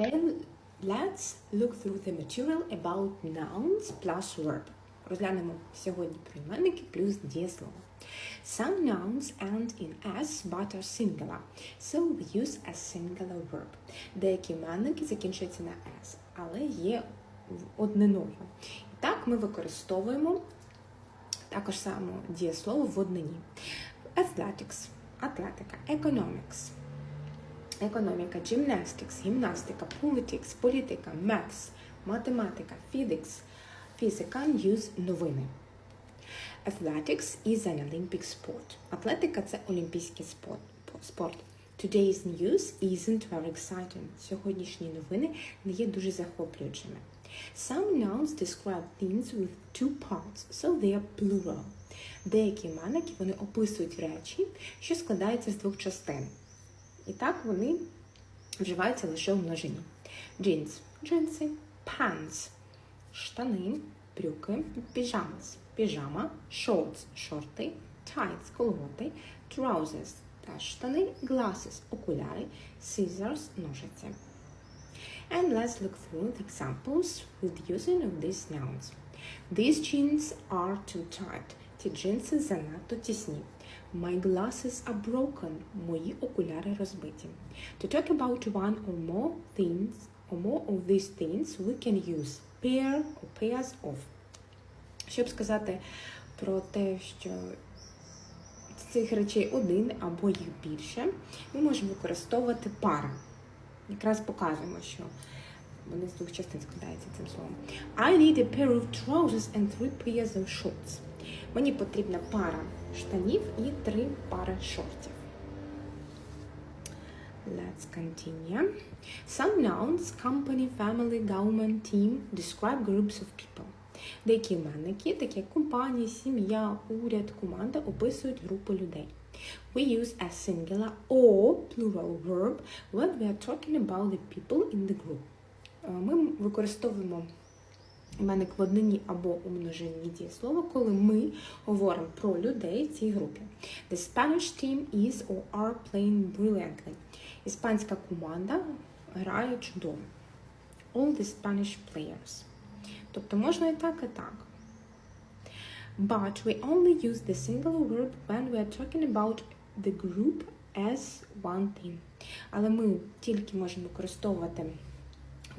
Then let's look through the material about nouns plus verb. Розглянемо сьогодні прийменники плюс дієслово. Some nouns end in s but are singular, so we use a singular verb. Деякі іменники закінчуються на s, але є одниною. І так ми використовуємо також само дієслово в однині. Athletics – атлетика, economics – економіка, gymnastics – гімнастика, politics – політика, maths – математика, physics – фізика, news – новини. Athletics is an Olympic sport. Атлетика – це олімпійський спорт. Today's news isn't very exciting. Сьогоднішні новини не є дуже захоплюючими. Some nouns describe things with two parts, so they are plural. Деякі іменники вони описують речі, що складаються з двох частин. І так вони вживаються лише у множині. Jeans – джинси, pants – штани, брюки, pyjamas – піжама, shorts – шорти, tights – колготи, trousers – та штани, glasses – окуляри, scissors – ножиці. And let's look through the examples with using of these nouns. These jeans are too tight. Ці джинси занадто тісні. My glasses are broken. Мої окуляри розбиті. To talk about one or more things or more of these things, we can use pair or pairs of. Щоб сказати про те, що цих речей один або їх більше, ми можемо використовувати пара. Якраз показуємо, що вони з двох частин складаються цим словом. I need a pair of trousers and three pairs of shorts. Мені потрібна пара штанів і три пари шортів. Let's continue. Some nouns, company, family, government, team describe groups of people. Деякі іменники, такі як компанія, сім'я, уряд, команда, описують групу людей. We use a singular or plural verb when we are talking about the people in the group. Е, Ми використовуємо іменник в однині або у множині дієслова, коли ми говоримо про людей в цій групі. The Spanish team is or are playing brilliantly. Іспанська команда грає чудово. All the Spanish players. Тобто можна і так, і так. But we only use the singular verb when we are talking about the group as one thing. Але ми тільки можемо використовувати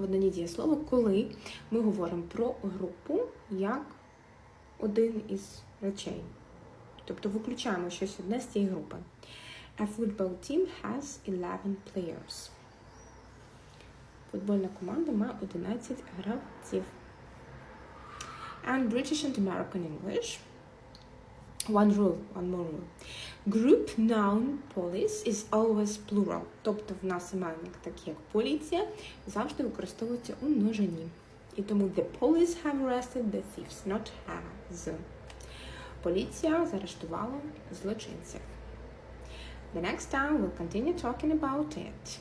однині дієслово, коли ми говоримо про групу як один із речей. Тобто виключаємо щось одне з цієї групи. A football team has 11 players. Футбольна команда має 11 гравців. And British and American English. One rule, one more rule. Group noun police is always plural. Тобто в нас іменник, такий як поліція, завжди використовується у множині. І тому the police have arrested the thieves, not has. Поліція заарештувала злочинців. The next time we'll continue talking about it.